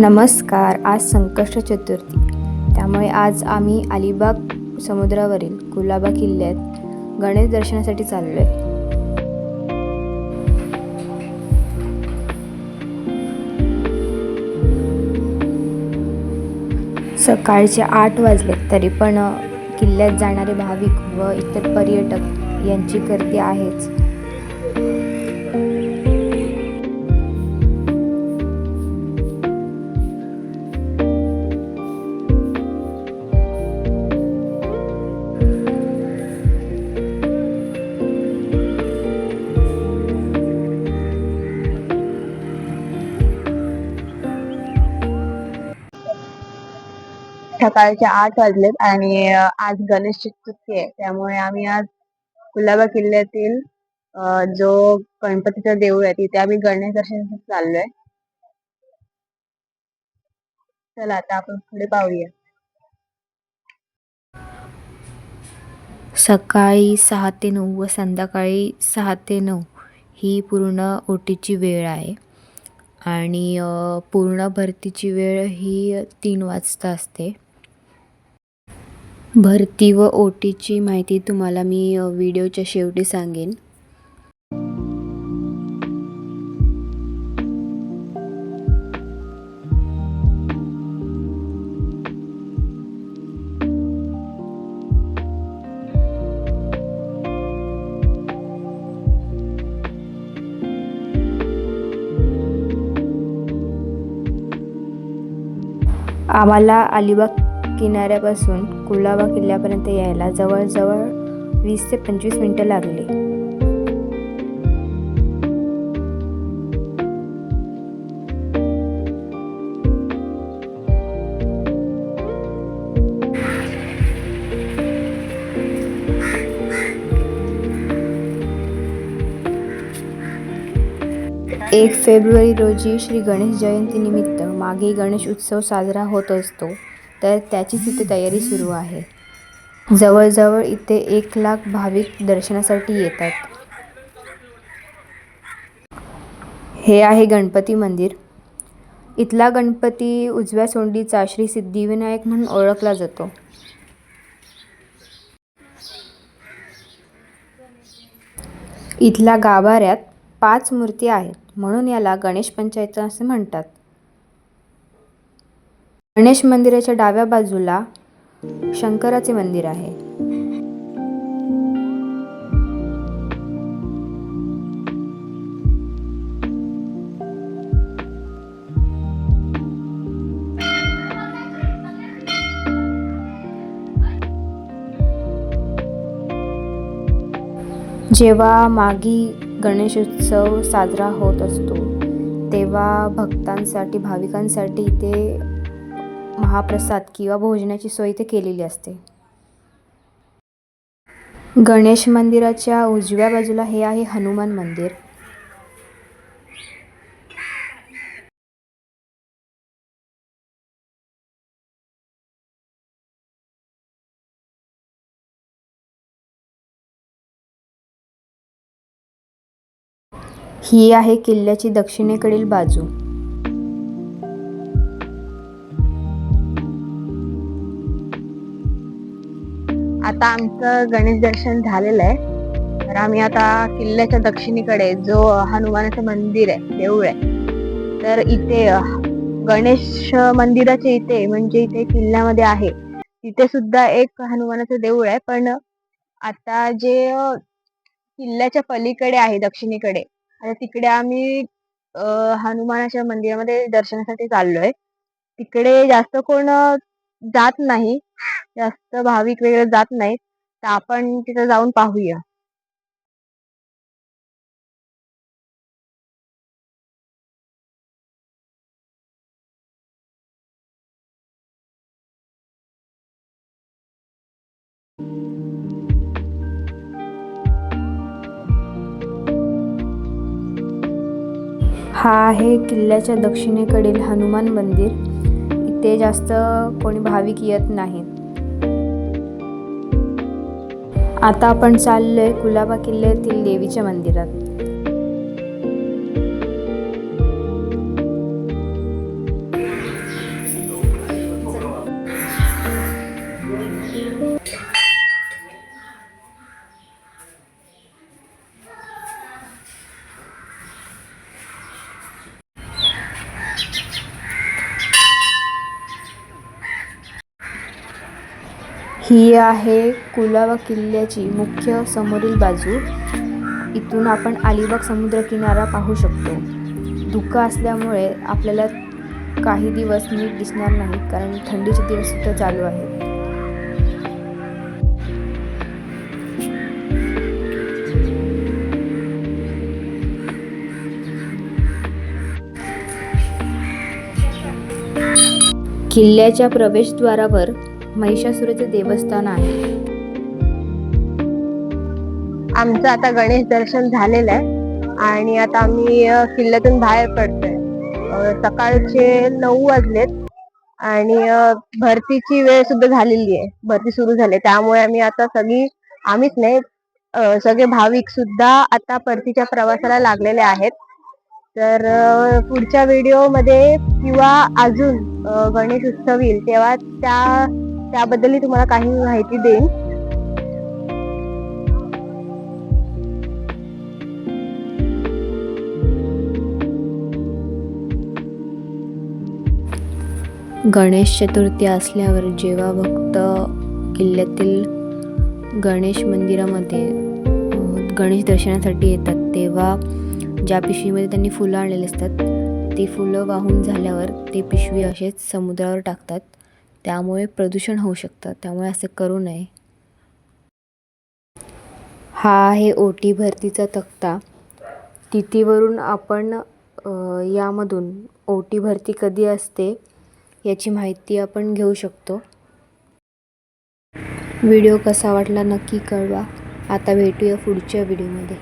नमस्कार आज संकष्ट चतुर्थी. त्यामुळे आज आम्ही अलिबाग समुद्रावरील कुलाबा किल्ल्यात गणेश दर्शनासाठी चाललो आहे सकाळचे आठ वाजले तरी पण किल्ल्यात जाणारे भाविक व इतर पर्यटक यांची गर्दी आहेच. सकाळचे आठ वाजलेत आणि आज गणेश चतुर्थी आहे. त्यामुळे आम्ही आज कुलाबा किल्ल्यातील जो गणपतीचं देऊळ आहे तिथे आम्ही गणेश दर्शनासाठी चाललोय. चला आता आपण पुढे पाहूया. सकाळी सहा ते नऊ व संध्याकाळी सहा ते नऊ ही पूर्ण ओटीची वेळ आहे. आणि पूर्ण भरतीची वेळ ही तीन वाजता असते. भरती व ओटीची माहिती तुम्हाला मी व्हिडिओच्या शेवटी सांगेन. आम्हाला अलिबाग किनाऱ्यापासून कुलाबा किल्ल्यापर्यंत यायला जवळजवळ वीस ते पंचवीस मिनटं लागली. एक फेब्रुवारी रोजी श्री गणेश जयंतीनिमित्त मागे गणेश उत्सव साजरा होत असतो. तर त्याचीच इथे तयारी सुरू आहे. जवळजवळ इथे एक लाख भाविक दर्शनासाठी येतात. हे आहे गणपती मंदिर. इथला गणपती उजव्या सोंडीचा श्री सिद्धिविनायक म्हणून ओळखला जातो. इथल्या गाभाऱ्यात पाच मूर्ती आहेत म्हणून याला गणेश पंचायत असे म्हणतात. गणेश मंदिराच्या डाव्या बाजूला शंकराचे मंदिर आहे. जेव्हा मागी गणेशोत्सव साजरा होत असतो तेव्हा भक्तांसाठी भाविकांसाठी इथे महाप्रसाद किंवा भोजनाची सोय इथे केलेली असते. गणेश मंदिराच्या उजव्या बाजूला हे आहे हनुमान मंदिर. ही आहे किल्ल्याची दक्षिणेकडील बाजू. आता आमचं गणेश दर्शन झालेलं आहे. तर आम्ही आता किल्ल्याच्या दक्षिणेकडे जो हनुमानाचं मंदिर आहे देऊळ आहे. तर इथे गणेश मंदिराच्या इथे म्हणजे इथे किल्ल्यामध्ये आहे. तिथे सुद्धा एक हनुमानाचं देऊळ आहे. पण आता जे किल्ल्याच्या पलीकडे आहे दक्षिणेकडे आता तिकडे आम्ही हनुमानाच्या मंदिरामध्ये दर्शनासाठी चाललोय. तिकडे जास्त कोण जात नाही. जास्त भाविक वगैरे जात नाहीत तर आपण तिथे जाऊन पाहूया. हा आहे किल्ल्याच्या दक्षिणेकडील हनुमान मंदिर. इथे जास्त कोणी भाविक येत नाहीत. आता आपण चाललो आहे कुलाबा किल्ल्यातील देवीच्या मंदिरात. ही आहे कुलाबा किल्ल्याची मुख्य समोरील बाजू. इथून आपण अलिबाग समुद्रकिनारा पाहू शकतो. धुकं असल्यामुळे आपल्याला काही दिवस नीट दिसणार नाही कारण थंडीचे दिवससुद्धा चालू आहेत. किल्ल्याच्या प्रवेशद्वारावर महिषासुराचे देवस्थान आहे. आमचं आता गणेश दर्शन झालेलं आहे आणि आता आम्ही किल्ल्यातून बाहेर पडतोय. सकाळचे नऊ वाजलेत आणि भरतीची वेळ सुद्धा झालेली आहे. भरती सुरू झाली आहे. त्यामुळे आम्ही आता सगळी आम्हीच नाही सगळे भाविक सुद्धा आता परतीच्या प्रवासाला लागलेले आहेत. तर पुढच्या व्हिडिओमध्ये किंवा अजून गणेश उत्सव येईल तेव्हा त्या त्याबद्दलही तुम्हाला काही माहिती देईन. गणेश चतुर्थी असल्यावर जेव्हा भक्त किल्ल्यातील गणेश मंदिरामध्ये गणेश दर्शनासाठी येतात तेव्हा ज्या पिशवीमध्ये त्यांनी फुलं आणलेली असतात ती फुलं वाहून झाल्यावर ते पिशवी असेच समुद्रावर टाकतात. त्यामुळे प्रदूषण होऊ शकतं. त्यामुळे असं करू नये. हा आहे ओटी भरतीचा तक्ता. तिथीवरून आपण यामधून यामधून ओटी भरती कधी असते याची माहिती आपण घेऊ शकतो. व्हिडिओ कसा वाटला नक्की कळवा. आता भेटूया पुढच्या व्हिडिओमध्ये.